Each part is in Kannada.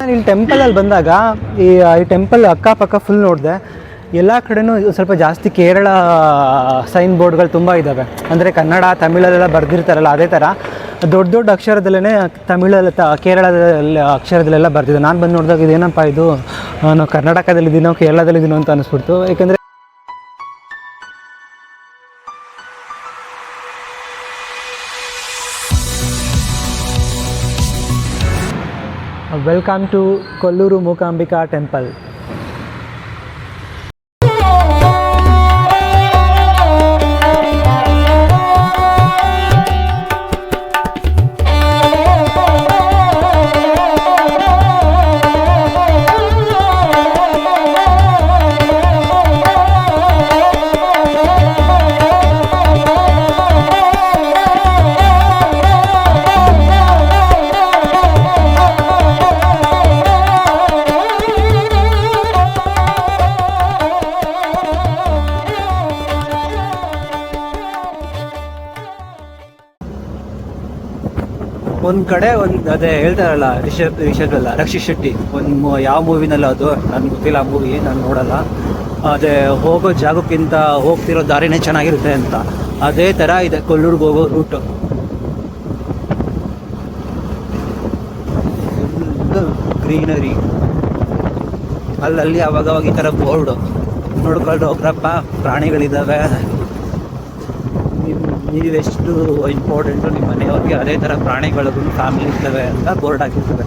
ನಾನು ಇಲ್ಲಿ ಟೆಂಪಲಲ್ಲಿ ಬಂದಾಗ ಈ ಈ ಟೆಂಪಲ್ ಅಕ್ಕಪಕ್ಕ ಫುಲ್ ನೋಡಿದೆ. ಎಲ್ಲ ಕಡೆನೂ ಸ್ವಲ್ಪ ಜಾಸ್ತಿ ಕೇರಳ ಸೈನ್ ಬೋರ್ಡ್ಗಳು ತುಂಬ ಇದ್ದಾವೆ ಅಂದರೆ ಕನ್ನಡ, ತಮಿಳಲ್ಲೆಲ್ಲ ಬರೆದಿರ್ತಾರಲ್ಲ ಅದೇ ಥರ ದೊಡ್ಡ ದೊಡ್ಡ ಅಕ್ಷರದಲ್ಲೇ ತಮಿಳಲ್ಲಿ ತ ಕೇರಳದಲ್ಲಿ ಅಕ್ಷರದಲ್ಲೆಲ್ಲ ಬರ್ತಿದ್ದೆ ನಾನು ಬಂದು ನೋಡಿದಾಗ ಇದೇನಪ್ಪ ಇದು? ನಾವು ಕರ್ನಾಟಕದಲ್ಲಿದ್ದೀನೋ, ಕೇರಳದಲ್ಲಿದ್ದೀನೋ ಅಂತ ಅನಿಸ್ಬಿಡ್ತು. ಯಾಕಂದರೆ welcome to Kollur Mookambika temple ಒಂದು ಕಡೆ ಒಂದ್ ಅದೇ ಹೇಳ್ತಾರಲ್ಲ ರಿಷಬ್ ರಿಷಬ್ ಅಲ್ಲ ರಕ್ಷಿತ್ ಶೆಟ್ಟಿ. ಒಂದು ಯಾವ ಮೂವಿನಲ್ಲ ಅದು, ನನ್ಗೆ ಗೊತ್ತಿಲ್ಲ ಆ ಮೂವಿ ನಾನು ನೋಡಲ್ಲ. ಅದೇ ಹೋಗೋ ಜಾಗಕ್ಕಿಂತ ಹೋಗ್ತಿರೋ ದಾರಿನೇ ಚೆನ್ನಾಗಿರುತ್ತೆ ಅಂತ. ಅದೇ ತರ ಇದೆ ಕೊಲ್ಲೂರ್ಗೆ ಹೋಗೋ ರೂಟ್ ಗ್ರೀನರಿ ಅಲ್ಲಲ್ಲಿ ಅವಾಗವಾಗ ಈ ಥರ ಬೋರ್ಡು. ನೋಡ್ಕೊಂಡು ಹೋಗ್ರಪ್ಪ ಪ್ರಾಣಿಗಳಿದ್ದಾವೆ ನಿಮ್- ನೀವೆಷ್ಟು ಇಂಪಾರ್ಟೆಂಟು ನಿಮ್ಮ ಮನೆಯವ್ರಿಗೆ ಅದೇ ಥರ ಪ್ರಾಣಿಗಳಿಗೂ ಫ್ಯಾಮಿಲಿ ಇರ್ತವೆ ಅಂತ ಬೋರ್ಡ್ ಹಾಕಿರ್ತವೆ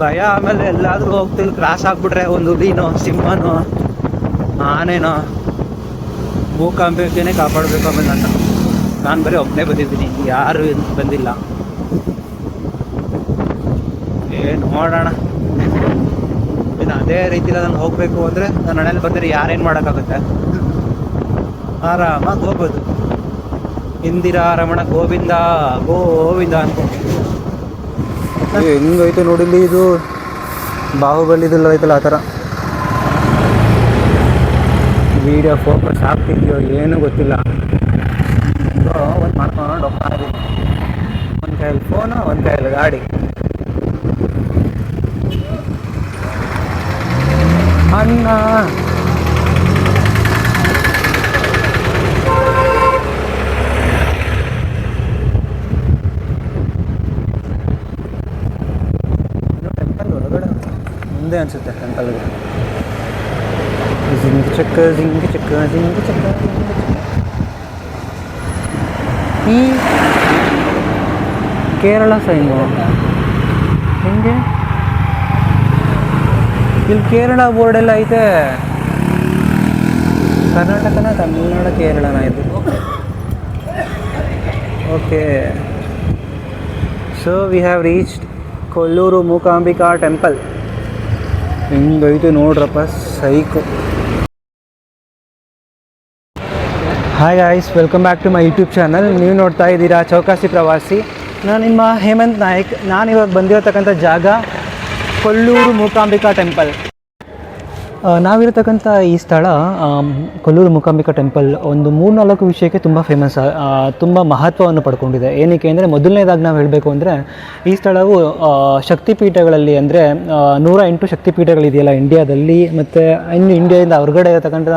ಭಯ ಆಮೇಲೆ ಎಲ್ಲಾದರೂ ಹೋಗ್ತಿಲ್ಲ ಕ್ರಾಸ್ ಆಗಿಬಿಟ್ರೆ ಒಂದು ಹುಲಿನೋ ಸಿಂಹನೋ, ಆನೆನೋ ಮೂಕಾಂಬಿಕೆನೇ ಕಾಪಾಡಬೇಕು ಆಮೇಲೆ ನನ್ನ. ನಾನು ಬರೀ ಒಬ್ಬನೇ ಬಂದಿದ್ದೀನಿ, ಯಾರು ಬಂದಿಲ್ಲ. ಏನು ನೋಡೋಣ ಇನ್ನು ಅದೇ ರೀತಿಲಿ ನಾನು ಹೋಗಬೇಕು ಅಂದರೆ ನನ್ನ ಮನೇಲಿ ಬಂದರೆ ಯಾರೇನು ಮಾಡೋಕ್ಕಾಗುತ್ತೆ? ಆರಾಮಾಗಿ ಹೋಗ್ಬೋದು. ಇಂದಿರಾ ರಮಣ ಗೋವಿಂದ ಗೋವಿಂದ ಅನ್ಕೊಂಡು ಹೆಂಗೈತೆ ನೋಡಿಲ್ಲಿ ಇದು? ಬಾಹುಬಲಿದೆಲ್ಲ ಐತಲ್ಲ ಆ ಥರ. ವಿಡಿಯೋ ಫೋಕಸ್ ಆಗ್ತಿದ್ಯೋ ಏನೂ ಗೊತ್ತಿಲ್ಲ. ಒಂದು ಮಾಡ್ಕೊಂಡು ಹೋಗ್ತಾ ಒಂದು ಕೈಯಲ್ಲಿ ಫೋನು ಒಂದು ಕೈಯಲ್ಲಿ ಗಾಡಿ. ಅನ್ನ ಟೆಂಪಲ್ ಹೊರಗಡೆ ಮುಂದೆ ಅನ್ಸುತ್ತೆ ಟೆಂಪಲ್ ಜಿಂಗ್ ಚಕ್ಕ ಜಿಂಗ್ ಚಕ್ಕ ಜಿಂಗ್ ಚಕ್ಕ ಜಿಂಗ್ ಚಕ್ಕ. ಈ ಕೇರಳ ಸೈನು ಹೆಂಗೆ ಇಲ್ಲಿ ಕೇರಳ ಬೋರ್ಡ್ ಎಲ್ಲ ಐತೆ ಕರ್ನಾಟಕನ ತಮಿಳ್ನಾಡು ಕೇರಳನ ಇದು okay so we have reached Kollur Mookambika temple ಹಿಂಗೈತೆ ನೋಡ್ರಪ್ಪ, psycho. Hi guys welcome back to my YouTube channel ನೀವು ನೋಡ್ತಾ ಇದ್ದೀರಾ ಚೌಕಾಸಿ ಪ್ರವಾಸಿ. ನಾನು ನಿಮ್ಮ ಹೇಮಂತ್ ನಾಯಕ್. ನಾನು ಇವಾಗ ಬಂದಿರತಕ್ಕಂಥ ಜಾಗ ಕೊಲ್ಲೂರು ಮೂಕಾಂಬಿಕಾ ಟೆಂಪಲ್ ನಾವಿರತಕ್ಕಂಥ ಈ ಸ್ಥಳ ಕೊಲ್ಲೂರು ಮೂಕಾಂಬಿಕಾ ಟೆಂಪಲ್, ಒಂದು ಮೂರ್ನಾಲ್ಕು ವಿಷಯಕ್ಕೆ ತುಂಬ ಫೇಮಸ್ ತುಂಬ ಮಹತ್ವವನ್ನು ಪಡ್ಕೊಂಡಿದೆ. ಏನಕ್ಕೆ ಅಂದರೆ ಮೊದಲನೇದಾಗಿ ನಾವು ಹೇಳಬೇಕು ಅಂದರೆ, ಈ ಸ್ಥಳವು ಶಕ್ತಿಪೀಠಗಳಲ್ಲಿ ಅಂದರೆ ನೂರ ಎಂಟು ಶಕ್ತಿಪೀಠಗಳಿದೆಯಲ್ಲ ಇಂಡಿಯಾದಲ್ಲಿ ಮತ್ತು ಇನ್ನು ಇಂಡಿಯಾದಿಂದ ಹೊರಗಡೆ ಇರತಕ್ಕಂಥ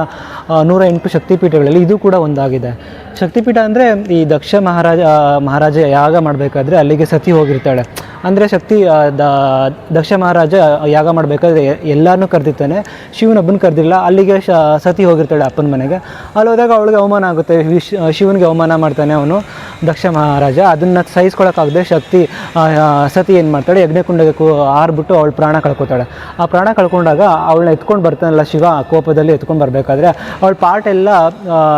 ನೂರ ಎಂಟು ಶಕ್ತಿಪೀಠಗಳಲ್ಲಿ ಇದು ಕೂಡ ಒಂದಾಗಿದೆ. ಶಕ್ತಿಪೀಠ ಅಂದರೆ ಈ ದಕ್ಷ ಮಹಾರಾಜ ಮಹಾರಾಜ ಯಾಗ ಮಾಡಬೇಕಾದ್ರೆ ಅಲ್ಲಿಗೆ ಸತಿ ಹೋಗಿರ್ತಾಳೆ. ಅಂದರೆ ಶಕ್ತಿ ದ- ದಕ್ಷ ಮಹಾರಾಜ ಯಾಗ ಮಾಡಬೇಕಾದ್ರೆ ಎಲ್ಲರನ್ನೂ ಕರೆದಿರ್ತಾನೆ. ಶಿವನೊಬ್ಬನ ಕರೆದಿಲ್ಲ ಅಲ್ಲಿಗೆ ಶ, ಸತಿ ಹೋಗಿರ್ತಾಳೆ ಅಪ್ಪನ ಮನೆಗೆ. ಅಲ್ಲಿ ಹೋದಾಗ ಅವಳಿಗೆ ಅವಮಾನ ಆಗುತ್ತೆ. ಶಿವನಿಗೆ ಅವಮಾನ ಮಾಡ್ತಾನೆ ಅವನು, ದಕ್ಷ ಮಹಾರಾಜ. ಅದನ್ನು ಸಹಿಸ್ಕೊಳಕ್ಕಾಗದೆ ಶಕ್ತಿ ಸತಿ ಏನು ಮಾಡ್ತಾಳೆ ಯಜ್ಞಕುಂಡಗೆ ಕೂ, ಆರ್ಬಿಟ್ಟು ಅವಳು ಪ್ರಾಣ ಕಳ್ಕೊತಾಳೆ. ಆ ಪ್ರಾಣ ಕಳ್ಕೊಂಡಾಗ ಅವಳನ್ನ ಎತ್ಕೊಂಡು ಬರ್ತಾನಲ್ಲ ಶಿವ ಕೋಪದಲ್ಲಿ ಎತ್ಕೊಂಡು ಬರಬೇಕಾದ್ರೆ, ಅವಳ ಪಾರ್ಟ್ ಎಲ್ಲ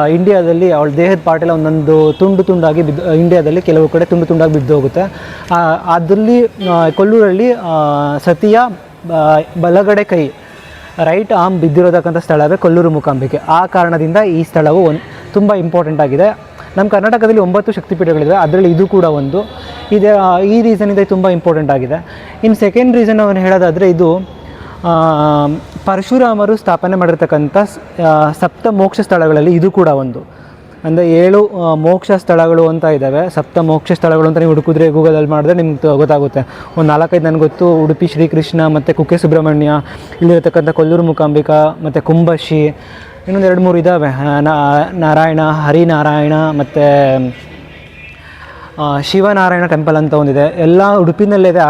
ಇಂಡಿಯಾದಲ್ಲಿ ಅವಳ ದೇಹದ ಪಾರ್ಟ್ ಎಲ್ಲ ಒಂದೊಂದು ತುಂಡು ತುಂಡಾಗಿ ಬಿದ್ದು ಇಂಡಿಯಾದಲ್ಲಿ ಕೆಲವು ಕಡೆ ತುಂಡು ತುಂಡಾಗಿ ಬಿದ್ದು ಹೋಗುತ್ತೆ. ಅದರಲ್ಲಿ ಕೊಲ್ಲೂರಲ್ಲಿ ಸತಿಯ ಬಲಗಡೆ ಕೈ, ರೈಟ್ ಆರ್ಮ್ ಬಿದ್ದಿರೋತಕ್ಕಂಥ ಸ್ಥಳವೇ ಕೊಲ್ಲೂರು ಮೂಕಾಂಬಿಕೆ. ಆ ಕಾರಣದಿಂದ ಈ ಸ್ಥಳವು ಒಂದು ತುಂಬ ಇಂಪಾರ್ಟೆಂಟ್ ಆಗಿದೆ. ನಮ್ಮ ಕರ್ನಾಟಕದಲ್ಲಿ ಒಂಬತ್ತು ಶಕ್ತಿಪೀಠಗಳಿವೆ, ಅದರಲ್ಲಿ ಇದು ಕೂಡ ಒಂದು. ಇದೆ ಈ ರೀಸನಿಂದ ತುಂಬ ಇಂಪಾರ್ಟೆಂಟ್ ಆಗಿದೆ. ಇನ್ನು ಸೆಕೆಂಡ್ ರೀಸನ್ ಅವನು ಹೇಳೋದಾದರೆ ಇದು ಪರಶುರಾಮರು ಸ್ಥಾಪನೆ ಮಾಡಿರ್ತಕ್ಕಂಥ ಸಪ್ತ ಮೋಕ್ಷ ಸ್ಥಳಗಳಲ್ಲಿ ಇದು ಕೂಡ ಒಂದು. ಅಂದರೆ ಏಳು ಮೋಕ್ಷ ಸ್ಥಳಗಳು ಅಂತ ಇದ್ದಾವೆ ಸಪ್ತ ಮೋಕ್ಷ ಸ್ಥಳಗಳು ಅಂತ ನೀವು ಹುಡುಕಿದ್ರೆ ಗೂಗಲಲ್ಲಿ ಮಾಡಿದ್ರೆ ನಿಮ್ಗೆ ಗೊತ್ತಾಗುತ್ತೆ. ಒಂದು ನಾಲ್ಕೈದು ನನಗೆ ಗೊತ್ತು. ಉಡುಪಿ ಶ್ರೀಕೃಷ್ಣ ಮತ್ತು ಕುಕ್ಕೆ ಸುಬ್ರಹ್ಮಣ್ಯ, ಇಲ್ಲಿರತಕ್ಕಂಥ ಕೊಲ್ಲೂರು ಮೂಕಾಂಬಿಕಾ ಮತ್ತು ಕುಂಬಶಿ ಇನ್ನೊಂದು ಎರಡು ಮೂರು ಇದ್ದಾವೆ ನಾರಾಯಣ, ಹರಿನಾರಾಯಣ ಮತ್ತು ಶಿವನಾರಾಯಣ ಟೆಂಪಲ್ ಅಂತ ಒಂದಿದೆ. ಎಲ್ಲ ಉಡುಪಿನಲ್ಲೇ ಇದೆ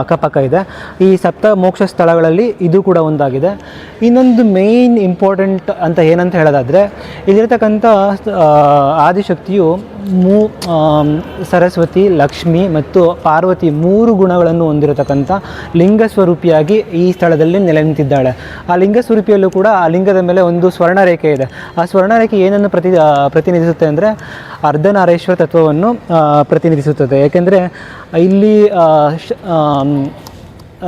ಅಕ್ಕಪಕ್ಕ ಇದೆ. ಈ ಸಪ್ತ ಮೋಕ್ಷ ಸ್ಥಳಗಳಲ್ಲಿ ಇದು ಕೂಡ ಒಂದಾಗಿದೆ. ಇನ್ನೊಂದು ಮೇಯ್ನ್ ಇಂಪಾರ್ಟೆಂಟ್ ಅಂತ ಏನಂತ ಹೇಳೋದಾದರೆ, ಇಲ್ಲಿರ್ತಕ್ಕಂಥ ಆದಿಶಕ್ತಿಯು ಮೂ ಸರಸ್ವತಿ, ಲಕ್ಷ್ಮಿ ಮತ್ತು ಪಾರ್ವತಿ ಮೂರು ಗುಣಗಳನ್ನು ಹೊಂದಿರತಕ್ಕಂಥ ಲಿಂಗ ಸ್ವರೂಪಿಯಾಗಿ ಈ ಸ್ಥಳದಲ್ಲಿ ನೆಲೆ ನಿಂತಿದ್ದಾಳೆ. ಆ ಲಿಂಗ ಸ್ವರೂಪಿಯಲ್ಲೂ ಕೂಡ ಆ ಲಿಂಗದ ಮೇಲೆ ಒಂದು ಸ್ವರ್ಣರೇಖೆ ಇದೆ. ಆ ಸ್ವರ್ಣರೇಖೆ ಏನನ್ನು ಪ್ರತಿ ಪ್ರತಿನಿಧಿಸುತ್ತೆ ಅಂದರೆ ಅರ್ಧನಾರೇಶ್ವರ ತತ್ವವನ್ನು ಪ್ರತಿನಿಧಿಸುತ್ತದೆ. ಏಕೆಂದರೆ ಇಲ್ಲಿ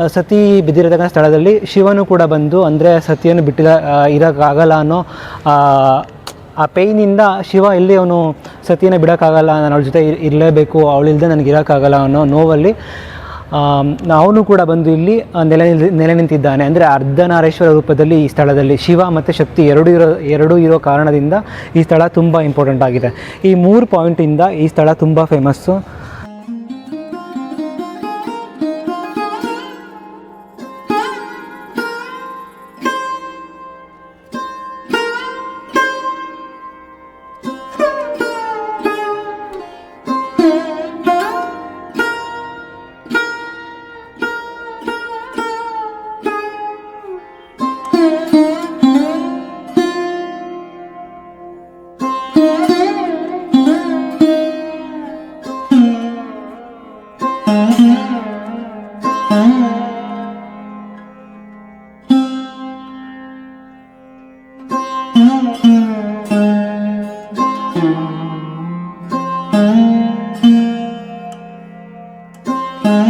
ಸತಿ ಬಿದ್ದಿರತಕ್ಕಂಥ ಸ್ಥಳದಲ್ಲಿ ಶಿವನು ಕೂಡ ಬಂದು ಅಂದರೆ ಸತಿಯನ್ನು ಬಿಟ್ಟಿದ ಇರೋಕ್ಕಾಗಲ್ಲ ಅನ್ನೋ ಆ, ಪೇಯ್ನಿಂದ ಶಿವ ಇಲ್ಲಿ ಅವನು ಸತಿಯನ್ನು ಬಿಡೋಕ್ಕಾಗಲ್ಲ ನಾನು ಅವಳ ಜೊತೆ ಇರ್- ಇರಲೇಬೇಕು ಅವಳಿಲ್ಲದೆ ನನಗೆ ಇರೋಕ್ಕಾಗಲ್ಲ ಅನ್ನೋ ನೋವಲ್ಲಿ ಅವನು ಕೂಡ ಬಂದು ಇಲ್ಲಿ ನೆಲ ನೆಲೆ ನಿಂತಿದ್ದಾನೆ. ಅಂದರೆ ಅರ್ಧನಾರೇಶ್ವರ ರೂಪದಲ್ಲಿ ಈ ಸ್ಥಳದಲ್ಲಿ ಶಿವ ಮತ್ತು ಶಕ್ತಿ ಎರಡೂ ಇರೋ ಎರಡೂ ಇರೋ ಕಾರಣದಿಂದ ಈ ಸ್ಥಳ ತುಂಬ ಇಂಪಾರ್ಟೆಂಟ್ ಆಗಿದೆ. ಈ ಮೂರು ಪಾಯಿಂಟಿಂದ ಈ ಸ್ಥಳ ತುಂಬ ಫೇಮಸ್ಸು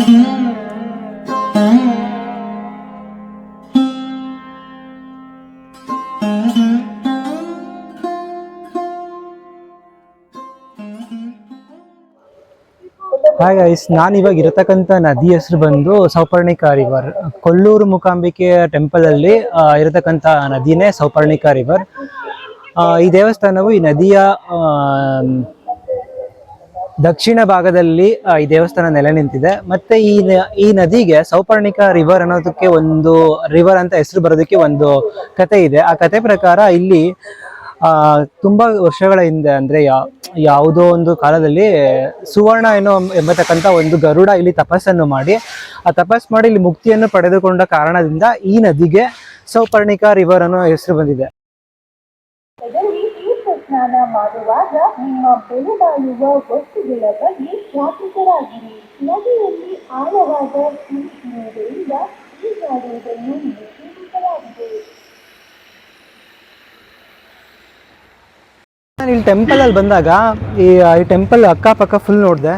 ಹಾಯ್ ನಾನು ಇವಾಗ ಇರತಕ್ಕಂಥ ನದಿ ಹೆಸರು ಬಂದು ಸೌಪರ್ಣಿಕಾ ರಿವರ್ ಕೊಲ್ಲೂರು ಮೂಕಾಂಬಿಕೆಯ ಟೆಂಪಲ್ ಅಲ್ಲಿ ಇರತಕ್ಕಂಥ ನದಿನೇ ಸೌಪರ್ಣಿಕಾ ರಿವರ್ ಈ ದೇವಸ್ಥಾನವು ಈ ನದಿಯ ದಕ್ಷಿಣ ಭಾಗದಲ್ಲಿ ಈ ದೇವಸ್ಥಾನ ನೆಲೆ ನಿಂತಿದೆ. ಮತ್ತೆ ಈ ಈ ನದಿಗೆ ಸೌಪರ್ಣಿಕ ರಿವರ್ ಅನ್ನೋದಕ್ಕೆ ಒಂದು ರಿವರ್ ಅಂತ ಹೆಸರು ಬರೋದಕ್ಕೆ ಒಂದು ಕತೆ ಇದೆ. ಆ ಕತೆ ಪ್ರಕಾರ ಇಲ್ಲಿ, ಆ, ತುಂಬಾ ವರ್ಷಗಳ ಹಿಂದೆ ಅಂದ್ರೆ ಯಾವುದೋ ಒಂದು ಕಾಲದಲ್ಲಿ ಸುವರ್ಣ ಏನೋ ಎಂಬತಕ್ಕಂಥ ಒಂದು ಗರುಡ ಇಲ್ಲಿ ತಪಸ್ಸನ್ನು ಮಾಡಿ, ಆ ತಪಸ್ ಮಾಡಿ ಇಲ್ಲಿ ಮುಕ್ತಿಯನ್ನು ಪಡೆದುಕೊಂಡ ಕಾರಣದಿಂದ ಈ ನದಿಗೆ ಸೌಪರ್ಣಿಕ ರಿವರ್ ಅನ್ನೋ ಹೆಸರು ಬಂದಿದೆ. ಸ್ನಾನ ಮಾಡುವಾಗ ನಿಮ್ಮ ಬೆಲೆಬಾಳುವ ವಸ್ತುಗಳ ಬಗ್ಗೆ ಜಾಗೃತರಾಗಿರಿ. ನದಿಯಲ್ಲಿ ಆಳವಾದ ನೀರಿನಿಂದ ಈಜಾಡುವುದನ್ನು ನಿಷೇಧಿಸಲಾಗಿದೆ. ನಾನು ಇಲ್ಲಿ ಟೆಂಪಲಲ್ಲಿ ಬಂದಾಗ ಈ ಈ ಟೆಂಪಲ್ ಅಕ್ಕಪಕ್ಕ ಫುಲ್ ನೋಡಿದೆ.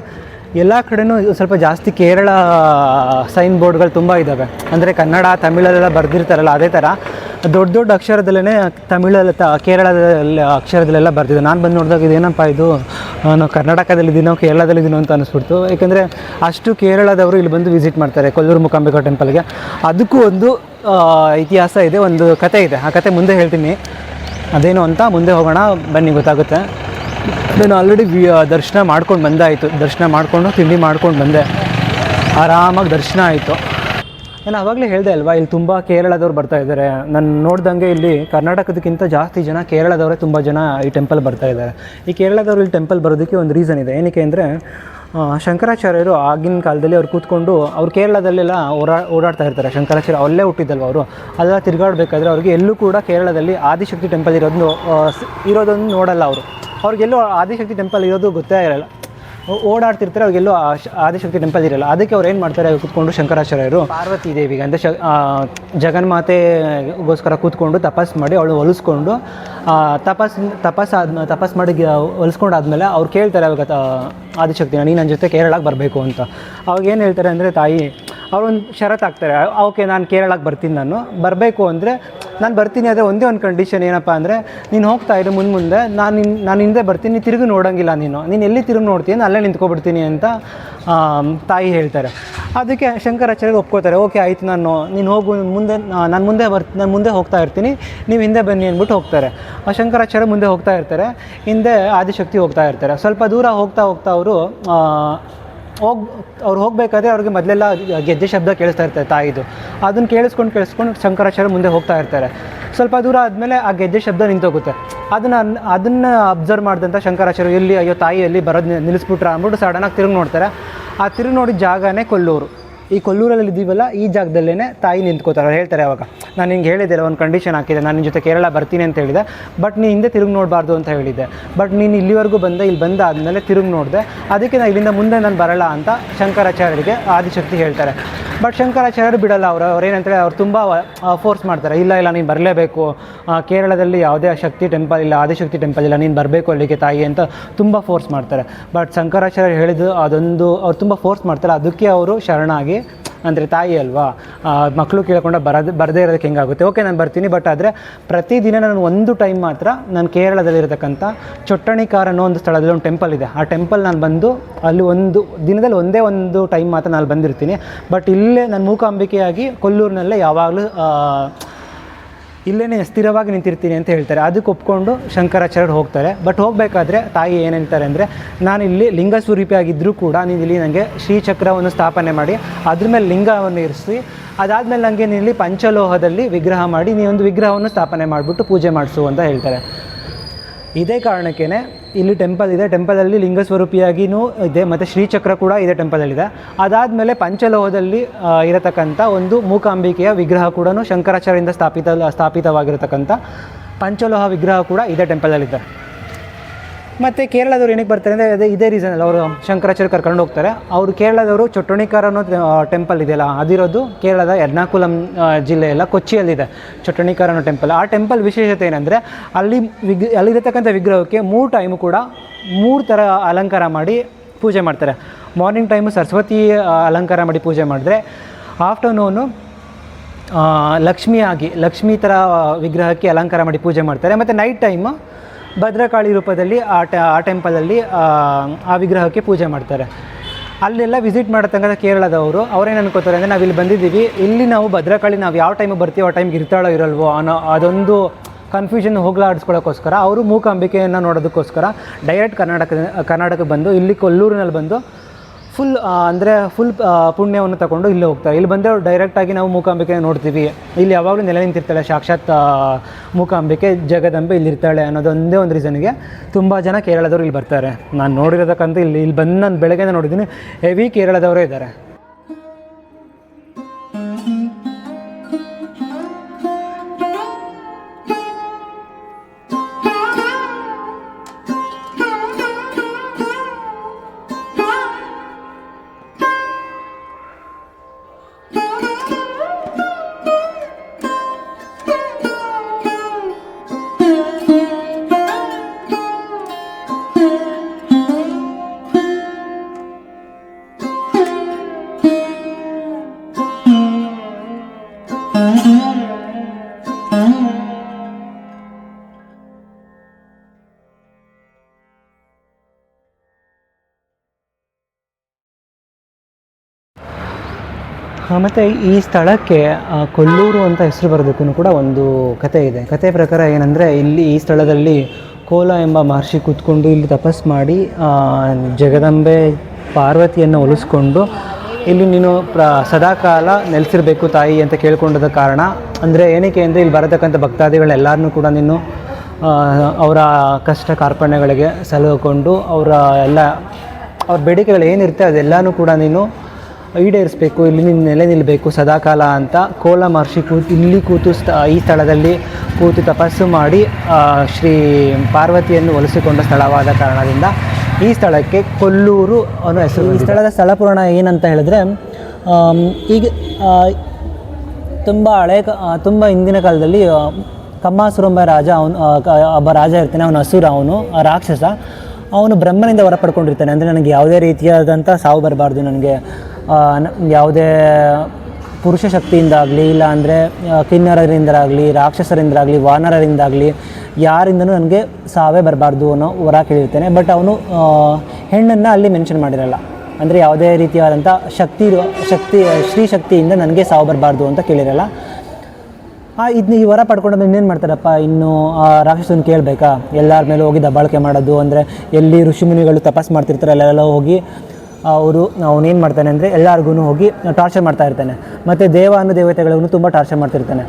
ಎಲ್ಲ ಕಡೆನೂ ಸ್ವಲ್ಪ ಜಾಸ್ತಿ ಕೇರಳ ಸೈನ್ ಬೋರ್ಡ್ಗಳು ತುಂಬ ಇದ್ದಾವೆ ಅಂದರೆ ಕನ್ನಡ, ತಮಿಳಲ್ಲೆಲ್ಲ ಬರೆದಿರ್ತಾರಲ್ಲ, ಅದೇ ಥರ ದೊಡ್ಡ ದೊಡ್ಡ ಅಕ್ಷರದಲ್ಲೇ ತಮಿಳಲ್ಲಿ ತ, ಕೇರಳದಲ್ಲಿ ಅಕ್ಷರದಲ್ಲೆಲ್ಲ ಬರ್ತಿದೆ. ನಾನು ಬಂದು ನೋಡಿದಾಗ ಇದೇನಪ್ಪ ಇದು? ನಾನು ಕರ್ನಾಟಕದಲ್ಲಿದ್ದೀನೋ ಕೇರಳದಲ್ಲಿದ್ದೀನೋ ಅಂತ ಅನಿಸ್ಬಿಡ್ತು. ಏಕೆಂದರೆ ಅಷ್ಟು ಕೇರಳದವರು ಇಲ್ಲಿ ಬಂದು ವಿಸಿಟ್ ಮಾಡ್ತಾರೆ, ಕೊಲ್ಲೂರು ಮುಕಾಂಬಿಕಾ ಟೆಂಪಲ್ಗೆ ಅದಕ್ಕೂ ಒಂದು ಇತಿಹಾಸ ಇದೆ, ಒಂದು ಕತೆ ಇದೆ. ಆ ಕತೆ ಮುಂದೆ ಹೇಳ್ತೀನಿ. ಅದೇನು ಅಂತ ಮುಂದೆ ಹೋಗೋಣ. ಬನ್ನಿ, ಗೊತ್ತಾಗುತ್ತೆ. ನಾನು ಆಲ್ರೆಡಿ ದರ್ಶನ ಮಾಡ್ಕೊಂಡು ಬಂದಾಯಿತು. ದರ್ಶನ ಮಾಡಿಕೊಂಡು, ತಿಂಡಿ ಮಾಡ್ಕೊಂಡು ಬಂದೆ. ಆರಾಮಾಗಿ ದರ್ಶನ ಆಯಿತು. ನಾನು ಆವಾಗಲೇ ಹೇಳಿದೆ ಅಲ್ವಾ, ಇಲ್ಲಿ ತುಂಬ ಕೇರಳದವ್ರು ಬರ್ತಾ ಇದ್ದಾರೆ. ನಾನು ನೋಡ್ದಂಗೆ ಇಲ್ಲಿ ಕರ್ನಾಟಕದಕ್ಕಿಂತ ಜಾಸ್ತಿ ಜನ ಕೇರಳದವರೇ ತುಂಬ ಜನ ಈ ಟೆಂಪಲ್ ಬರ್ತಾ ಇದ್ದಾರೆ. ಈ ಕೇರಳದವರು ಇಲ್ಲಿ ಟೆಂಪಲ್ ಬರೋದಕ್ಕೆ ಒಂದು ರೀಸನ್ ಇದೆ. ಏನಕ್ಕೆ ಅಂದರೆ ಶಂಕರಾಚಾರ್ಯರು ಆಗಿನ ಕಾಲದಲ್ಲಿ ಅವ್ರು ಕೂತ್ಕೊಂಡು ಅವ್ರು ಕೇರಳದಲ್ಲೆಲ್ಲ ಓಡಾ ಓಡಾಡ್ತಾ ಇರ್ತಾರೆ. ಶಂಕರಾಚಾರ್ಯ ಅಲ್ಲೇ ಹುಟ್ಟಿದ್ದಲ್ವ ಅವರು? ಅದೆಲ್ಲ ತಿರುಗಾಡಬೇಕಾದ್ರೆ ಅವ್ರಿಗೆ ಎಲ್ಲೂ ಕೂಡ ಕೇರಳದಲ್ಲಿ ಆದಿಶಕ್ತಿ ಟೆಂಪಲ್ ಇರೋದನ್ನು ಇರೋದನ್ನು ನೋಡಲ್ಲ ಅವರು. ಅವ್ರಿಗೆಲ್ಲೂ ಆದಿಶಕ್ತಿ ಟೆಂಪಲ್ ಇರೋದು ಗೊತ್ತೇ ಇರಲ್ಲ. ಓಡಾಡ್ತಿರ್ತಾರೆ, ಅವ್ರಿಗೆಲ್ಲೂ ಆದಿಶಕ್ತಿ ಟೆಂಪಲ್ ಇರಲ್ಲ. ಅದಕ್ಕೆ ಅವ್ರು ಏನು ಮಾಡ್ತಾರೆ ಕೂತ್ಕೊಂಡು ಶಂಕರಾಚಾರ್ಯರು ಪಾರ್ವತಿ ದೇವಿಗೆ ಅಂದರೆ ಶ ಜಗನ್ಮಾತೆಗೋಸ್ಕರ ಕೂತ್ಕೊಂಡು ತಪಸ್ ಮಾಡಿ ಅವಳು ಹೊಲಿಸ್ಕೊಂಡು ತಪಸ್ ತಪಸ್ ಆದ್ಮೇಲೆ ತಪಸ್ ಮಾಡಿ ಹೊಲಿಸ್ಕೊಂಡಾದ್ಮೇಲೆ ಅವ್ರು ಕೇಳ್ತಾರೆ, ಅವಾಗ ಆದಿಶಕ್ತಿನ ನೀನು ನನ್ನ ಜೊತೆ ಕೇರಳಕ್ಕೆ ಬರಬೇಕು ಅಂತ. ಅವಾಗ ಏನು ಹೇಳ್ತಾರೆ ಅಂದರೆ, ತಾಯಿ, ಅವ್ರೊಂದು ಷರತ್ತು ಹಾಕ್ತಾರೆ. ಓಕೆ, ನಾನು ಕೇರಳಕ್ಕೆ ಬರ್ತೀನಿ ನಾನು. ಬರಬೇಕು ಅಂದರೆ, ನಾನು ಬರ್ತೀನಿ, ಆದರೆ ಒಂದೇ ಒಂದು ಕಂಡೀಷನ್ ಏನಪ್ಪ ಅಂದರೆ, ನೀನು ಹೋಗ್ತಾ ಇರು ಮುಂದೆ ಮುಂದೆ, ನಾನು ನಿನ್ ಹಿಂದೆ ಬರ್ತೀನಿ, ತಿರುಗಿ ನೋಡೋಂಗಿಲ್ಲ ನೀನು. ನೀನು ಎಲ್ಲಿ ತಿರುಗಿ ನೋಡ್ತೀನಿ ಅಲ್ಲೇ ನಿಂತ್ಕೊಬಿಡ್ತೀನಿ ಅಂತ ತಾಯಿ ಹೇಳ್ತಾರೆ. ಅದಕ್ಕೆ ಶಂಕರಾಚಾರ್ಯರು ಒಪ್ಕೋತಾರೆ, ಓಕೆ, ಆಯಿತು ನಾನು, ನೀನು ಹೋಗು ಮುಂದೆ ನಾನು ಮುಂದೆ ಬರ್, ನಾನು ಮುಂದೆ ಹೋಗ್ತಾ ಇರ್ತೀನಿ. ನೀವು ಹಿಂದೆ ಬನ್ನಿ ಅಂದ್ಬಿಟ್ಟು ಹೋಗ್ತಾರೆ. ಆ ಶಂಕರಾಚಾರ್ಯ ಮುಂದೆ ಹೋಗ್ತಾ ಇರ್ತಾರೆ. ಹಿಂದೆ ಆದಿಶಕ್ತಿ ಹೋಗ್ತಾ ಇರ್ತಾರೆ. ಸ್ವಲ್ಪ ದೂರ ಹೋಗ್ತಾ ಹೋಗ್ತಾ ಅವರು ಹೋಗ್, ಅವ್ರು ಹೋಗಬೇಕಾದ್ರೆ ಅವ್ರಿಗೆ ಮೊದಲೆಲ್ಲ ಗೆದ್ದೆ ಶಬ್ದ ಕೇಳಿಸ್ತಾ ಇರ್ತಾರೆ ತಾಯಿದು. ಅದನ್ನು ಕೇಳಿಸ್ಕೊಂಡು ಕೇಳಿಸ್ಕೊಂಡು ಶಂಕರಾಚಾರ್ಯ ಮುಂದೆ ಹೋಗ್ತಾ ಇರ್ತಾರೆ. ಸ್ವಲ್ಪ ದೂರ ಆದಮೇಲೆ ಆ ಗೆದ್ದೆ ಶಬ್ದ ನಿಂತೋಗುತ್ತೆ. ಅದನ್ನು ಅದನ್ನು ಅಬ್ಸರ್ವ್ ಮಾಡಿದಂಥ ಶಂಕರಾಚಾರ್ಯ ಎಲ್ಲಿ, ಅಯ್ಯೋ ತಾಯಿ ಎಲ್ಲಿ ಬರೋದು ನಿಲ್ಲಿಸ್ಬಿಟ್ರೆ ಅಂದ್ಬಿಟ್ಟು ಸಡನ್ನಾಗಿ ತಿರುಗಿ ನೋಡ್ತಾರೆ. ಆ ತಿರುಗಿ ನೋಡಿದ ಜಾಗನೇ ಕೊಲ್ಲೂರು. ಈ ಕೊಲ್ಲೂರಲ್ಲಿ ಇದ್ದೀವಲ್ಲ, ಈ ಜಾಗದಲ್ಲೇ ತಾಯಿ ನಿಂತ್ಕೋತಾರೆ, ಅವ್ರು ಹೇಳ್ತಾರೆ ಅವಾಗ. ನಾನು ಹಿಂಗೆ ಹೇಳಿದ್ದೆ ಒಂದು ಕಂಡೀಷನ್ ಹಾಕಿದೆ, ನಾನು ನಿನ್ನ ಜೊತೆ ಕೇರಳ ಬರ್ತೀನಿ ಅಂತ ಹೇಳಿದೆ. ಬಟ್ ನೀನು ಹಿಂದೆ ತಿರುಗಿ ನೋಡಬಾರ್ದು ಅಂತ ಹೇಳಿದ್ದೆ. ಬಟ್ ನೀನು ಇಲ್ಲಿವರೆಗೂ ಬಂದೆ, ಇಲ್ಲಿ ಬಂದ ಆದಮೇಲೆ ತಿರುಗಿ ನೋಡಿದೆ. ಅದಕ್ಕೆ ನಾನು ಇಲ್ಲಿಂದ ಮುಂದೆ ನಾನು ಬರಲ್ಲ ಅಂತ ಶಂಕರಾಚಾರ್ಯರಿಗೆ ಆದಿಶಕ್ತಿ ಹೇಳ್ತಾರೆ. ಬಟ್ ಶಂಕರಾಚಾರ್ಯರು ಬಿಡಲ್ಲ ಅವರು. ಅವ್ರು ಏನಂತಾರೆ ಅವ್ರು ತುಂಬ ಫೋರ್ಸ್ ಮಾಡ್ತಾರೆ. ಇಲ್ಲ ಇಲ್ಲ, ನೀನು ಬರಲೇಬೇಕು. ಕೇರಳದಲ್ಲಿ ಯಾವುದೇ ಶಕ್ತಿ ಟೆಂಪಲ್ ಇಲ್ಲ, ಆದಿಶಕ್ತಿ ಟೆಂಪಲ್ ಇಲ್ಲ, ನೀನು ಬರಬೇಕು ಅಲ್ಲಿಗೆ ತಾಯಿ ಅಂತ ತುಂಬ ಫೋರ್ಸ್ ಮಾಡ್ತಾರೆ. ಬಟ್ ಶಂಕರಾಚಾರ್ಯ ಹೇಳಿದ್ದು ಅದೊಂದು, ಅವ್ರು ತುಂಬ ಫೋರ್ಸ್ ಮಾಡ್ತಾರೆ. ಅದಕ್ಕೆ ಅವರು ಶರಣಾಗಿ ಅಂದರೆ ತಾಯಿ ಅಲ್ವಾ? ಮಕ್ಕಳು ಕೇಳ್ಕೊಂಡು ಬರೋದು, ಬರದೇ ಇರೋದಕ್ಕೆ ಹೆಂಗಾಗುತ್ತೆ? ಓಕೆ ನಾನು ಬರ್ತೀನಿ ಬಟ್ ಆದರೆ ಪ್ರತಿದಿನ ನಾನು ಒಂದು ಟೈಮ್ ಮಾತ್ರ ನಾನು ಕೇರಳದಲ್ಲಿರತಕ್ಕಂಥ ಚೊಟ್ಟಣಿಕಾರ ಅನ್ನೋ ಒಂದು ಸ್ಥಳದಲ್ಲಿ ಒಂದು ಟೆಂಪಲ್ ಇದೆ. ಆ ಟೆಂಪಲ್ ನಾನು ಬಂದು ಅಲ್ಲಿ ಒಂದು, ದಿನದಲ್ಲಿ ಒಂದೇ ಒಂದು ಟೈಮ್ ಮಾತ್ರ ನಾನು ಬಂದಿರ್ತೀನಿ. ಬಟ್ ಇಲ್ಲೇ ನಾನು ಮೂಕಾಂಬಿಕೆಯಾಗಿ ಕೊಲ್ಲೂರಿನಲ್ಲೇ ಯಾವಾಗಲೂ ಇಲ್ಲೇ ಸ್ಥಿರವಾಗಿ ನಿಂತಿರ್ತೀನಿ ಅಂತ ಹೇಳ್ತಾರೆ. ಅದಕ್ಕೆ ಒಪ್ಕೊಂಡು ಶಂಕರಾಚಾರ್ಯರು ಹೋಗ್ತಾರೆ. ಬಟ್ ಹೋಗಬೇಕಾದ್ರೆ ತಾಯಿ ಏನಂತಾರೆ ಅಂದರೆ ನಾನು ಇಲ್ಲಿ ಲಿಂಗ ಸ್ವರೂಪಿಯಾಗಿದ್ದರೂ ಕೂಡ ನೀನು ಇಲ್ಲಿ ನನಗೆ ಶ್ರೀಚಕ್ರವನ್ನು ಸ್ಥಾಪನೆ ಮಾಡಿ, ಅದ್ರ ಮೇಲೆ ಲಿಂಗವನ್ನು ಇರಿಸಿ, ಅದಾದಮೇಲೆ ನನಗೆ ನೀನು ಇಲ್ಲಿ ಪಂಚಲೋಹದಲ್ಲಿ ವಿಗ್ರಹ ಮಾಡಿ ನೀನೊಂದು ವಿಗ್ರಹವನ್ನು ಸ್ಥಾಪನೆ ಮಾಡಿಬಿಟ್ಟು ಪೂಜೆ ಮಾಡಿಸು ಅಂತ ಹೇಳ್ತಾರೆ. ಇದೇ ಕಾರಣಕ್ಕೇ ಇಲ್ಲಿ ಟೆಂಪಲ್ ಇದೆ. ಟೆಂಪಲಲ್ಲಿ ಲಿಂಗ ಸ್ವರೂಪಿಯಾಗಿಯೂ ಇದೆ. ಮತ್ತು ಶ್ರೀಚಕ್ರ ಕೂಡ ಇದೆ ಟೆಂಪಲಲ್ಲಿದೆ ಅದಾದಮೇಲೆ ಪಂಚಲೋಹದಲ್ಲಿ ಇರತಕ್ಕಂಥ ಒಂದು ಮೂಕಾಂಬಿಕೆಯ ವಿಗ್ರಹ ಕೂಡ ಶಂಕರಾಚಾರ್ಯರಿಂದ ಸ್ಥಾಪಿತ ಸ್ಥಾಪಿತವಾಗಿರತಕ್ಕಂಥ ಪಂಚಲೋಹ ವಿಗ್ರಹ ಕೂಡ ಇದೇ ಟೆಂಪಲಲ್ಲಿದೆ ಮತ್ತು ಕೇರಳದವ್ರು ಏನಕ್ಕೆ ಬರ್ತಾರೆ ಅಂದರೆ ಅದೇ ಇದೇ ರೀಸನ್ ಅಲ್ಲ ಅವರು ಶಂಕರಾಚಾರ್ಯ ಕರ್ಕೊಂಡು ಹೋಗ್ತಾರೆ. ಅವರು ಕೇರಳದವರು ಚೊಟ್ಟಣಿಕಾರ ಅನ್ನೋ ಟೆಂಪಲ್ ಇದೆಯಲ್ಲ, ಅದಿರೋದು ಕೇರಳದ ಎರ್ನಾಕುಲಂ ಜಿಲ್ಲೆಯೆಲ್ಲ ಕೊಚ್ಚಿಯಲ್ಲಿದೆ ಚೊಟ್ಟಣಿಕಾರ ಅನ್ನೋ ಟೆಂಪಲ್ ಆ ಟೆಂಪಲ್ ವಿಶೇಷತೆ ಏನಂದರೆ ಅಲ್ಲಿ ವಿಗ್ ಅಲ್ಲಿರತಕ್ಕಂಥ ವಿಗ್ರಹಕ್ಕೆ ಮೂರು ಟೈಮು ಕೂಡ ಮೂರು ಥರ ಅಲಂಕಾರ ಮಾಡಿ ಪೂಜೆ ಮಾಡ್ತಾರೆ. ಮಾರ್ನಿಂಗ್ ಟೈಮು ಸರಸ್ವತಿ ಅಲಂಕಾರ ಮಾಡಿ ಪೂಜೆ ಮಾಡಿದ್ರೆ ಆಫ್ಟರ್ನೂನು ಲಕ್ಷ್ಮಿಯಾಗಿ, ಲಕ್ಷ್ಮಿ ಥರ ವಿಗ್ರಹಕ್ಕೆ ಅಲಂಕಾರ ಮಾಡಿ ಪೂಜೆ ಮಾಡ್ತಾರೆ. ಮತ್ತು ನೈಟ್ ಟೈಮು ಭದ್ರಕಾಳಿ ರೂಪದಲ್ಲಿ ಆ ಟ ಆ ಟೆಂಪಲಲ್ಲಿ ಆ, ವಿಗ್ರಹಕ್ಕೆ ಪೂಜೆ ಮಾಡ್ತಾರೆ. ಅಲ್ಲೆಲ್ಲ ವಿಸಿಟ್ ಮಾಡತಕ್ಕಂಥ ಕೇರಳದವರು ಅವರೇನು ಅನ್ಕೋತಾರೆ ಅಂದರೆ ಇಲ್ಲಿ ಬಂದಿದ್ದೀವಿ ಇಲ್ಲಿ ನಾವು ಭದ್ರಕಾಳಿ ನಾವು ಯಾವ ಟೈಮಿಗೆ ಬರ್ತೀವೋ ಆ ಟೈಮ್ಗೆ ಇರ್ತಾಳೋ ಇರಲ್ವೋ ಅನ್ನೋ ಅದೊಂದು ಕನ್ಫ್ಯೂಷನ್ ಹೋಗ್ಲಾಡಿಸ್ಕೊಳ್ಳೋಕ್ಕೋಸ್ಕರ ಅವರು ಮೂಕಾಂಬಿಕೆಯನ್ನು ನೋಡೋದಕ್ಕೋಸ್ಕರ ಡೈರೆಕ್ಟ್ ಕರ್ನಾಟಕ ಕರ್ನಾಟಕಕ್ಕೆ ಬಂದು ಇಲ್ಲಿ ಕೊಲ್ಲೂರಿನಲ್ಲಿ ಬಂದು ಫುಲ್ ಅಂದರೆ ಫುಲ್ ಪುಣ್ಯವನ್ನು ತಗೊಂಡು ಇಲ್ಲಿ ಹೋಗ್ತಾರೆ. ಇಲ್ಲಿ ಬಂದರೆ ಡೈರೆಕ್ಟಾಗಿ ನಾವು ಮೂಕಾಂಬಿಕೆ ನೋಡ್ತೀವಿ. ಇಲ್ಲಿ ಯಾವಾಗಲೂ ನೆಲೆ ನಿಂತಿರ್ತಾಳೆ ಸಾಕ್ಷಾತ್ ಮೂಕಾಂಬಿಕೆ ಜಗದಂಬೆ ಇಲ್ಲಿರ್ತಾಳೆ ಅನ್ನೋದೊಂದೇ ಒಂದು ರೀಸನ್ಗೆ ತುಂಬ ಜನ ಕೇರಳದವರು ಇಲ್ಲಿ ಬರ್ತಾರೆ. ನಾನು ನೋಡಿರೋದಕ್ಕಂತ ಇಲ್ಲಿ ಇಲ್ಲಿ ಬಂದು ನಾನು ಬೆಳಗ್ಗೆ ನೋಡಿದ್ದೀನಿ ಹೆವಿ ಕೇರಳದವರೇ ಇದ್ದಾರೆ. ಮತ್ತು ಈ ಸ್ಥಳಕ್ಕೆ ಕೊಲ್ಲೂರು ಅಂತ ಹೆಸರು ಬರೋದಕ್ಕೂ ಕೂಡ ಒಂದು ಕತೆ ಇದೆ. ಕತೆ ಪ್ರಕಾರ ಏನಂದರೆ, ಇಲ್ಲಿ ಈ ಸ್ಥಳದಲ್ಲಿ ಕೋಲ ಎಂಬ ಮಹರ್ಷಿ ಕೂತ್ಕೊಂಡು ಇಲ್ಲಿ ತಪಸ್ ಮಾಡಿ ಜಗದಂಬೆ ಪಾರ್ವತಿಯನ್ನು ಒಲಿಸ್ಕೊಂಡು ಇಲ್ಲಿ ನೀನು ಪ್ರ, ಸದಾಕಾಲ ನೆಲೆಸಿರಬೇಕು ತಾಯಿ ಅಂತ ಕೇಳ್ಕೊಂಡದ ಕಾರಣ, ಅಂದರೆ ಏನಕ್ಕೆ ಅಂದರೆ ಇಲ್ಲಿ ಬರತಕ್ಕಂಥ ಭಕ್ತಾದಿಗಳೆಲ್ಲರನ್ನೂ ಕೂಡ ನೀನು ಅವರ ಕಷ್ಟ ಕಾರ್ಪಣ್ಯಗಳಿಗೆ ಸಲಹಿಕೊಂಡು ಅವರ ಎಲ್ಲ, ಅವ್ರ ಬೇಡಿಕೆಗಳು ಏನಿರುತ್ತೆ ಅದೆಲ್ಲನೂ ಕೂಡ ನೀನು ಈಡೇರಿಸಬೇಕು, ಇಲ್ಲಿ ನೆಲೆ ನಿಲ್ಲಬೇಕು ಸದಾಕಾಲ ಅಂತ ಕೋಲ ಮಹರ್ಷಿ ಕೂತು, ಇಲ್ಲಿ ಕೂತು ಸ್ಥ ಈ ಸ್ಥಳದಲ್ಲಿ ಕೂತು ತಪಸ್ಸು ಮಾಡಿ ಶ್ರೀ ಪಾರ್ವತಿಯನ್ನು ಒಲಿಸಿಕೊಂಡ ಸ್ಥಳವಾದ ಕಾರಣದಿಂದ ಈ ಸ್ಥಳಕ್ಕೆ ಕೊಲ್ಲೂರು ಅನ್ನೋ ಹೆಸರು ಈ ಸ್ಥಳದ ಸ್ಥಳ ಪುರಾಣ ಏನಂತ ಹೇಳಿದ್ರೆ ಈಗ ತುಂಬ ಹಳೆ ತುಂಬ ಹಿಂದಿನ ಕಾಲದಲ್ಲಿ ಕಮ್ಮಾಸುರಂಬ ರಾಜ ಅವನು ಒಬ್ಬ ರಾಜ ಇರ್ತಾನೆ, ಅವನು ಹಸುರ ಅವನು ರಾಕ್ಷಸ. ಅವನು ಬ್ರಹ್ಮನಿಂದ ವರ ಪಡ್ಕೊಂಡಿರ್ತಾನೆ ಅಂದರೆ ನನಗೆ ಯಾವುದೇ ರೀತಿಯಾದಂಥ ಸಾವು ಬರಬಾರ್ದು, ನನಗೆ ಯಾವುದೇ ಪುರುಷ ಶಕ್ತಿಯಿಂದಾಗಲಿ ಇಲ್ಲ ಅಂದರೆ ಕಿನ್ನರರಿಂದಾಗಲಿ ರಾಕ್ಷಸರಿಂದಾಗಲಿ ವಾನರರಿಂದಾಗಲಿ, ಯಾರಿಂದನೂ ನನಗೆ ಸಾವೇ ಬರಬಾರ್ದು ಅನ್ನೋ ವರ ಕೇಳಿರ್ತೇನೆ ಬಟ್ ಅವನು ಹೆಣ್ಣನ್ನು ಅಲ್ಲಿ ಮೆನ್ಷನ್ ಮಾಡಿರಲ್ಲ. ಅಂದರೆ ಯಾವುದೇ ರೀತಿಯಾದಂಥ ಶಕ್ತಿ ಶಕ್ತಿ ಶ್ರೀ ಶಕ್ತಿಯಿಂದ ನನಗೆ ಸಾವು ಬರಬಾರ್ದು ಅಂತ ಕೇಳಿರಲ್ಲ. ಆ ಇದನ್ನ ಈ ವರ ಪಡ್ಕೊಂಡು ಇನ್ನೇನು ಮಾಡ್ತಾರಪ್ಪ? ಇನ್ನು ರಾಕ್ಷಸನ ಕೇಳಬೇಕಾ? ಎಲ್ಲರ ಮೇಲೆ ಹೋಗಿ ದಬ್ಬಾಳಿಕೆ ಮಾಡೋದು ಅಂದರೆ ಎಲ್ಲಿ ಋಷಿಮುನಿಗಳು ತಪಾಸ್ ಮಾಡ್ತಿರ್ತಾರೆ, ಅಲ್ಲೆಲ್ಲ ಹೋಗಿ ಅವರು ಅವನೇನು ಮಾಡ್ತಾನೆ ಅಂದರೆ ಎಲ್ಲರಿಗೂ ಹೋಗಿ ಟಾರ್ಚರ್ ಮಾಡ್ತಾ ಇರ್ತಾನೆ. ಮತ್ತು ದೇವ ಅನ್ನೋ ದೇವತೆಗಳಿಗೂ ತುಂಬ ಟಾರ್ಚರ್ ಮಾಡ್ತಿರ್ತಾನೆ.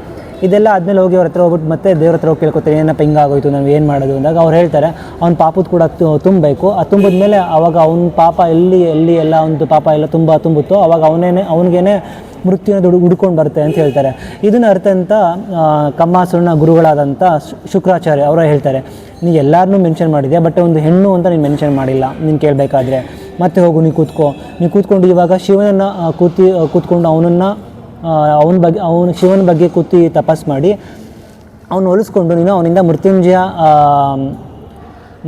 ಇದೆಲ್ಲ ಆದಮೇಲೆ ಹೋಗಿ ಅವ್ರ ಹತ್ರ ಹೋಗ್ಬಿಟ್ಟು ಮತ್ತೆ ದೇವ್ರ ಹತ್ರ ಹೋಗಿ ಕೇಳ್ಕೊತಾರೆ ಏನಪ್ಪ ಹಿಂಗಾಗೋಯ್ತು ನಾವು ಏನು ಮಾಡೋದು ಅಂದಾಗ ಅವ್ರು ಹೇಳ್ತಾರೆ, ಅವ್ನ ಪಾಪದ ಕೂಡ ತುಂಬಬೇಕು. ಆ ತುಂಬಿದ ಮೇಲೆ ಅವಾಗ ಅವ್ನ ಪಾಪ ಎಲ್ಲಿ ಎಲ್ಲಿ ಎಲ್ಲ ಒಂದು ಪಾಪ ಎಲ್ಲ ತುಂಬ ತುಂಬುತ್ತೋ, ಅವಾಗ ಅವನೇನೆ, ಅವನಿಗೇನೆ ಮೃತ್ಯುನ ದುಡು ಹುಡ್ಕೊಂಡು ಬರುತ್ತೆ ಅಂತ ಹೇಳ್ತಾರೆ. ಇದನ್ನ ಅರ್ಥ ಅಂತ ಕಮ್ಮಾಸುರನ ಗುರುಗಳಾದಂಥ ಶುಕ್ರಾಚಾರ್ಯ ಅವರ ಹೇಳ್ತಾರೆ. ನೀ ಎಲ್ಲರನ್ನೂ ಮೆನ್ಷನ್ ಮಾಡಿದೆ ಬಟ್ ಒಂದು ಹೆಣ್ಣು ಅಂತ ನೀನು ಮೆನ್ಷನ್ ಮಾಡಿಲ್ಲ, ನೀನು ಕೇಳಬೇಕಾದ್ರೆ. ಮತ್ತೆ ಹೋಗು, ನೀ ಕೂತ್ಕೋ. ನೀ ಕೂತ್ಕೊಂಡು ಇವಾಗ ಶಿವನನ್ನು ಕೂತಿ ಕೂತ್ಕೊಂಡು ಅವನನ್ನು ಅವನ ಬಗ್ಗೆ, ಅವನ, ಶಿವನ ಬಗ್ಗೆ ಕೂತಿ ತಪಸ್ ಮಾಡಿ, ಅವನು ಹೊಲಿಸ್ಕೊಂಡು ನೀನು ಅವನಿಂದ ಮೃತ್ಯುಂಜಯ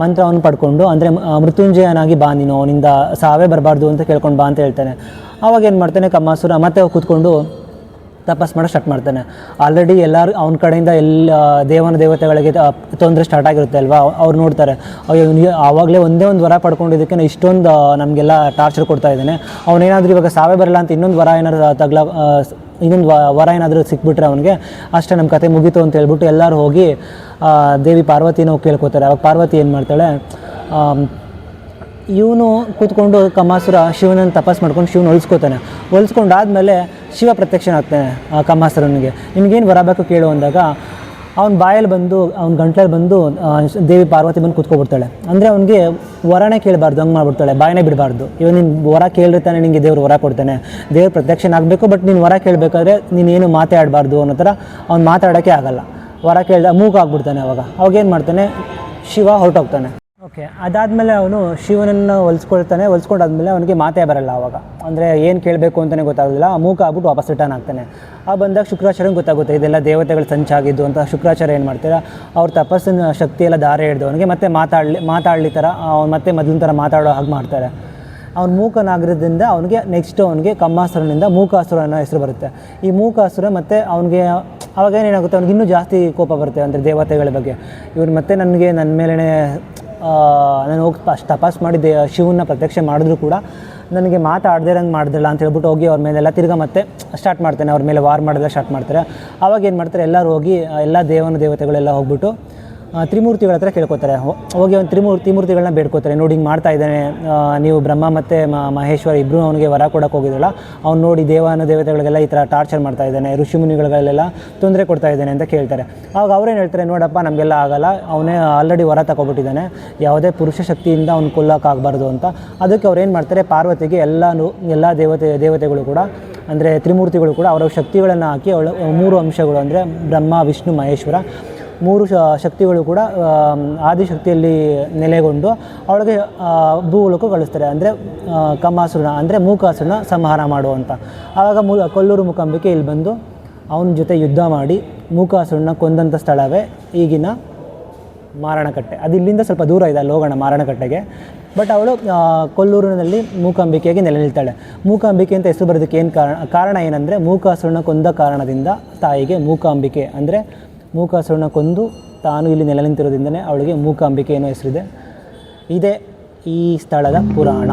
ಮಂತ್ರವನ್ನು ಪಡ್ಕೊಂಡು, ಅಂದರೆ ಮೃತ್ಯುಂಜಯನಾಗಿ ಬಾ ನೀನು, ಅವನಿಂದ ಸಾವೇ ಬರಬಾರ್ದು ಅಂತ ಕೇಳ್ಕೊಂಡು ಬಾ ಅಂತ ಹೇಳ್ತಾನೆ. ಆವಾಗ ಏನು ಮಾಡ್ತಾನೆ ಕಮ್ಮಾಸುರ ಮತ್ತೆ ಕೂತ್ಕೊಂಡು ತಪಸ್ ಮಾಡೋ ಸ್ಟಾರ್ಟ್ ಮಾಡ್ತಾನೆ. ಆಲ್ರೆಡಿ ಎಲ್ಲರೂ ಅವನ ಕಡೆಯಿಂದ ಎಲ್ಲ ದೇವನ ದೇವತೆಗಳಿಗೆ ತೊಂದರೆ ಸ್ಟಾರ್ಟ್ ಆಗಿರುತ್ತೆ ಅಲ್ವಾ? ಅವ್ರು ನೋಡ್ತಾರೆ ಅವನಿಗೆ ಆವಾಗಲೇ ಒಂದೇ ಒಂದು ವರ ಪಡ್ಕೊಂಡಿದ್ದಕ್ಕೆ ಇಷ್ಟೊಂದು ನಮಗೆಲ್ಲ ಟಾರ್ಚರ್ ಕೊಡ್ತಾ ಇದ್ದಾನೆ. ಅವನೇನಾದರೂ ಇವಾಗ ಸಾವೇ ಬರಲ್ಲ ಅಂತ ಇನ್ನೊಂದು ವರ ಏನಾದರೂ ತಗ್ಲ ಇನ್ನೊಂದು ವರ ಏನಾದರೂ ಸಿಕ್ಬಿಟ್ರೆ ಅವನಿಗೆ, ಅಷ್ಟೇ ನಮ್ಮ ಕತೆ ಮುಗೀತು ಅಂತ ಹೇಳ್ಬಿಟ್ಟು ಎಲ್ಲರೂ ಹೋಗಿ ದೇವಿ ಪಾರ್ವತಿನ ಕೇಳ್ಕೊತಾರೆ. ಅವಾಗ ಪಾರ್ವತಿ ಏನು ಮಾಡ್ತಾಳೆ ಇವನು ಕೂತ್ಕೊಂಡು ಕಮಾಸುರ ಶಿವನನ್ನು ತಪಾಸ್ ಮಾಡ್ಕೊಂಡು ಶಿವನ ಹೊಲಿಸ್ಕೋತಾನೆ. ಹೊಲಿಸ್ಕೊಂಡಾದ್ಮೇಲೆ ಶಿವ ಪ್ರತ್ಯಕ್ಷನಾಗ್ತಾನೆ ಆ ಕಮಾಸುರನಿಗೆ ನಿಮಗೇನು ಬರಬೇಕು ಕೇಳು ಅಂದಾಗ, ಅವ್ನ ಬಾಯಲ್ಲಿ ಬಂದು, ಅವ್ನ ಗಂಟ್ಲಲ್ಲಿ ಬಂದು ದೇವಿ ಪಾರ್ವತಿ ಬಂದು ಕೂತ್ಕೊಬಿಡ್ತಾಳೆ. ಅಂದರೆ ಅವ್ನಿಗೆ ವರನೇ ಕೇಳಬಾರ್ದು, ಹಂಗೆ ಮಾಡ್ಬಿಡ್ತಾಳೆ, ಬಾಯನೇ ಬಿಡಬಾರ್ದು. ಇವಾಗ ನೀನು ವರ ಕೇಳಿರ್ತಾನೆ ನಿನಗೆ ದೇವ್ರು ವರ ಕೊಡ್ತಾನೆ. ದೇವ್ರ ಪ್ರತ್ಯಕ್ಷನಾಗಬೇಕು, ಬಟ್ ನೀನು ವರ ಕೇಳಬೇಕಾದ್ರೆ ನೀನೇನು ಮಾತಾಡಬಾರ್ದು ಅನ್ನೋ ಥರ ಅವ್ನು ಮಾತಾಡೋಕ್ಕೆ ಆಗಲ್ಲ. ವರ ಕೇಳಿದ ಮೂಗಾಗ್ಬಿಡ್ತಾನೆ ಅವಾಗ ಅವಾಗ. ಅವಾಗೇನು ಮಾಡ್ತಾನೆ, ಶಿವ ಹೊರಟೋಗ್ತಾನೆ. ಓಕೆ ಅದಾದಮೇಲೆ ಅವನು ಶಿವನನ್ನು ಹೊಲಿಸ್ಕೊಳ್ತಾನೆ, ಹೊಲಿಸ್ಕೊಂಡಾದ್ಮೇಲೆ ಅವನಿಗೆ ಮಾತೇ ಬರಲ್ಲ ಅವಾಗ. ಅಂದರೆ ಏನು ಕೇಳಬೇಕು ಅಂತಲೇ ಗೊತ್ತಾಗೋದಿಲ್ಲ ಮೂಕ ಆಗ್ಬಿಟ್ಟು ವಾಪಸ್ ರಿಟರ್ನ್ ಆಗ್ತಾನೆ. ಆ ಬಂದಾಗ ಶುಕ್ರಾಚಾರ್ಯಂಗೆ ಗೊತ್ತಾಗುತ್ತೆ, ಇದೆಲ್ಲ ದೇವತೆಗಳು ಸಂಚಾಗಿದ್ದು ಅಂತ ಶುಕ್ರಾಚಾರ್ಯ ಏನು ಮಾಡ್ತಾರೆ, ಅವ್ರ ತಪಸ್ಸಿನ ಶಕ್ತಿ ಎಲ್ಲ ದಾರಿ ಹಿಡ್ದು ಅವನಿಗೆ ಮತ್ತೆ ಮಾತಾಡಲಿ ಮಾತಾಡಲಿ ಥರ ಅವ್ನು ಮತ್ತೆ ಮೊದಲಿನ ಥರ ಮಾತಾಡೋ ಹಾಗೆ ಮಾಡ್ತಾರೆ. ಅವ್ನು ಮೂಕನಾಗಿರೋದ್ರಿಂದ ಅವನಿಗೆ ನೆಕ್ಸ್ಟ್ ಅವನಿಗೆ ಕಮ್ಮಾಸುರನಿಂದ ಮೂಕಾಸುರ ಅನ್ನೋ ಹೆಸರು ಬರುತ್ತೆ. ಈ ಮೂಕಾಸುರ ಮತ್ತು ಅವನಿಗೆ, ಅವಾಗ ಏನೇನಾಗುತ್ತೆ ಅವ್ನಿಗೆ ಇನ್ನೂ ಜಾಸ್ತಿ ಕೋಪ ಬರುತ್ತೆ ಅಂದರೆ ದೇವತೆಗಳ ಬಗ್ಗೆ. ಇವ್ರು ಮತ್ತೆ ನನಗೆ ನನ್ನ ಮೇಲೇ ನಾನು ಹೋಗಿ ಅಷ್ಟು ತಪಾಸ್ ಮಾಡಿದ್ದೆ ಶಿವನ್ನ ಶಿವನ ಪ್ರತ್ಯಕ್ಷ ಮಾಡಿದ್ರು ಕೂಡ. ನನಗೆ ಮಾತಾಡ್ದಿರಂಗೆ ಮಾಡಿದ್ರಲ್ಲ ಅಂತ ಹೇಳ್ಬಿಟ್ಟು ಹೋಗಿ ಅವ್ರ ಮೇಲೆಲ್ಲ ತಿರ್ಗಾ ಮತ್ತೆ ಸ್ಟಾರ್ಟ್ ಮಾಡ್ತಾನೆ. ಅವ್ರ ಮೇಲೆ ವಾರ್ ಮಾಡೋದೆಲ್ಲ ಸ್ಟಾರ್ಟ್ ಮಾಡ್ತಾರೆ. ಅವಾಗ ಏನು ಮಾಡ್ತಾರೆ? ಎಲ್ಲರೂ ಹೋಗಿ ಎಲ್ಲ ದೇವನ ದೇವತೆಗಳೆಲ್ಲ ಹೋಗ್ಬಿಟ್ಟು ತ್ರಿಮೂರ್ತಿಗಳ ಹತ್ರ ಕೇಳ್ಕೊತಾರೆ. ಹೋಗಿ ಒಂದು ತ್ರಿಮೂರ್ ತ್ರಿಮೂರ್ತಿಗಳನ್ನ ಬೇಡ್ಕೋತಾರೆ. ನೋಡಿ ಹಿಂಗೆ ಮಾಡ್ತಾ ಇದ್ದಾನೆ. ನೀವು ಬ್ರಹ್ಮ ಮತ್ತು ಮಹೇಶ್ವರ ಇಬ್ಬರು ಅವನಿಗೆ ವರ ಕೊಡೋಕೆ ಹೋಗಿದ್ರಲ್ಲ, ಅವ್ನು ನೋಡಿ ದೇವಾನ ದೇವತೆಗಳಿಗೆಲ್ಲ ಈ ಥರ ಟಾರ್ಚರ್ ಮಾಡ್ತಾ ಇದ್ದಾನೆ, ಋಷಿ ಮುನಿಗಳಿಗೆಲ್ಲ ತೊಂದರೆ ಕೊಡ್ತಾ ಇದ್ದಾನೆ ಅಂತ ಕೇಳ್ತಾರೆ. ಆವಾಗ ಅವ್ರೇನು ಹೇಳ್ತಾರೆ, ನೋಡಪ್ಪ, ನಮಗೆಲ್ಲ ಆಗಲ್ಲ. ಅವನೇ ಆಲ್ರೆಡಿ ವರ ತಗೊಬಿಟ್ಟಿದ್ದಾನೆ. ಯಾವುದೇ ಪುರುಷ ಶಕ್ತಿಯಿಂದ ಅವ್ನು ಕೊಲ್ಲೋಕ್ಕಾಗಬಾರ್ದು ಅಂತ. ಅದಕ್ಕೆ ಅವ್ರು ಏನು ಮಾಡ್ತಾರೆ, ಪಾರ್ವತಿಗೆ ಎಲ್ಲನೂ, ಎಲ್ಲ ದೇವತೆ, ದೇವತೆಗಳು ಕೂಡ, ಅಂದರೆ ತ್ರಿಮೂರ್ತಿಗಳು ಕೂಡ ಅವರ ಶಕ್ತಿಗಳನ್ನು ಹಾಕಿ ಅವಳ ಮೂರು ಅಂಶಗಳು, ಅಂದರೆ ಬ್ರಹ್ಮ, ವಿಷ್ಣು, ಮಹೇಶ್ವರ ಮೂರು ಶಕ್ತಿಗಳು ಕೂಡ ಆದಿಶಕ್ತಿಯಲ್ಲಿ ನೆಲೆಗೊಂಡು ಅವಳಿಗೆ ಭೂಲೋಕ ಕಳಿಸ್ತಾರೆ. ಅಂದರೆ ಕಮಾಸುರನ ಅಂದರೆ ಮೂಕಾಸುರನ ಸಂಹಾರ ಮಾಡುವಂಥ ಆವಾಗ ಮೂ, ಕೊಲ್ಲೂರು ಮೂಕಾಂಬಿಕೆ ಇಲ್ಲಿ ಬಂದು ಅವನ ಜೊತೆ ಯುದ್ಧ ಮಾಡಿ ಮೂಕಾಸುರನ ಕೊಂದಂಥ ಸ್ಥಳವೇ ಈಗಿನ ಮಾರಣಕಟ್ಟೆ. ಅದು ಇಲ್ಲಿಂದ ಸ್ವಲ್ಪ ದೂರ ಇದೆ ಅಲ್ಲಿ ಹೋಗೋಣ ಮಾರಣಕಟ್ಟೆಗೆ. ಬಟ್ ಅವಳು ಕೊಲ್ಲೂರಿನಲ್ಲಿ ಮೂಕಾಂಬಿಕೆಯಾಗಿ ನೆಲೆ ನಿಲ್ತಾಳೆ. ಮೂಕಾಂಬಿಕೆ ಅಂತ ಹೆಸರು ಬರೋದಕ್ಕೆ ಏನು ಕಾರಣ ಕಾರಣ ಏನಂದರೆ ಮೂಕಾಸುರನ ಕೊಂದ ಕಾರಣದಿಂದ ತಾಯಿಗೆ ಮೂಕಾಂಬಿಕೆ ಅಂದರೆ ಮೂಕಾಸುರನ ಕೊಂದು ತಾನು ಇಲ್ಲಿ ನೆಲೆ ನಿಂತಿರೋದ್ರಿಂದನೇ ಅವಳಿಗೆ ಮೂಕಾಂಬಿಕೆ ಅನ್ನೋ ಹೆಸರಿದೆ. ಇದೇ ಈ ಸ್ಥಳದ ಪುರಾಣ.